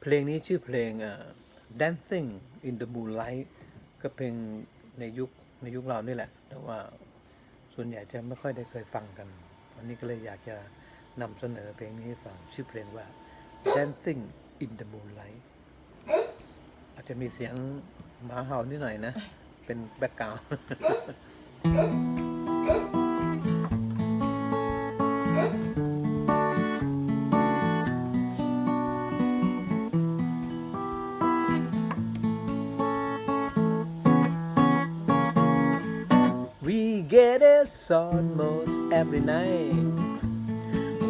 เพลงนี้ชื่อเพลง Dancing in the Moonlight ก็เพลงในยุคในยุคเรานี่แหละ แต่ว่าส่วนใหญ่จะไม่ค่อยได้เคยฟังกัน วันนี้ก็เลยอยากจะนำเสนอเพลงนี้ให้ฟัง ชื่อเพลงว่า Dancing in the Moonlight อาจจะมีเสียงหมาเห่านิดหน่อยนะ เป็นแบ็กกราวด์ get it almost every night.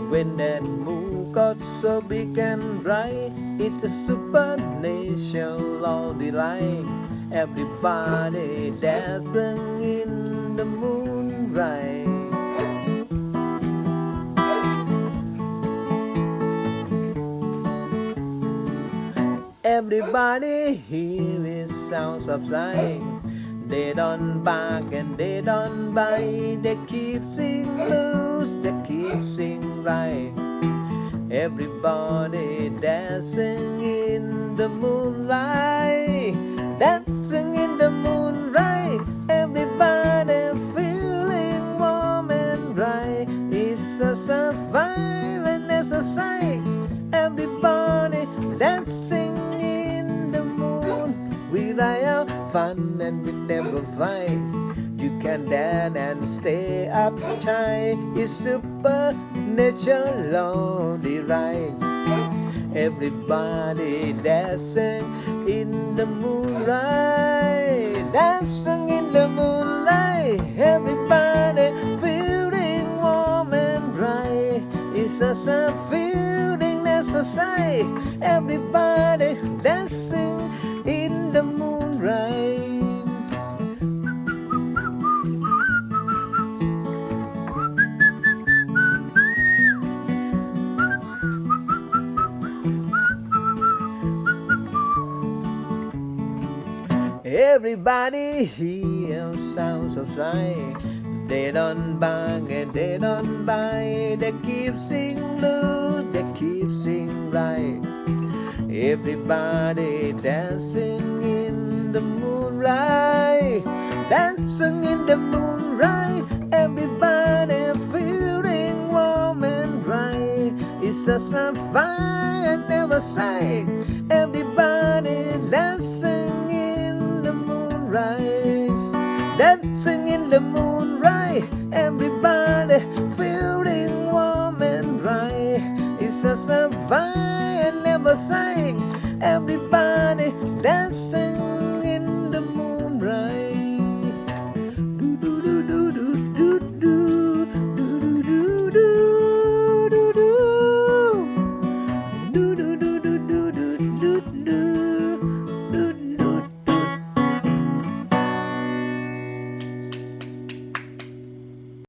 When that moon got so big and bright, it's a supernatural delight. Everybody dancing in the moonlight. Everybody hear his sounds of sight. They don't bark and they don't bite. They keep sing loose, they keep sing right. Everybody dancing in the moonlight, dancing in the moonlight. Everybody feeling warm and bright. It's a survive and it's a sight. Everybody dancing fun and we never fight. You can dance and stay up tight. It's supernatural delight. Everybody dancing in the moonlight, dancing in the moonlight. Everybody feeling warm and bright. It's a feeling sight. Everybody dancing Everybody hears sounds of sight. They don't bang and they don't buy. They keep sing loose, they keep sing right. Everybody dancing in the moonlight, dancing in the moonlight. Everybody feeling warm and bright. It's just a fire never sight. Everybody dancing Sing in the moonlight, everybody feeling warm and bright. It's a vibe I never sang. Everybody.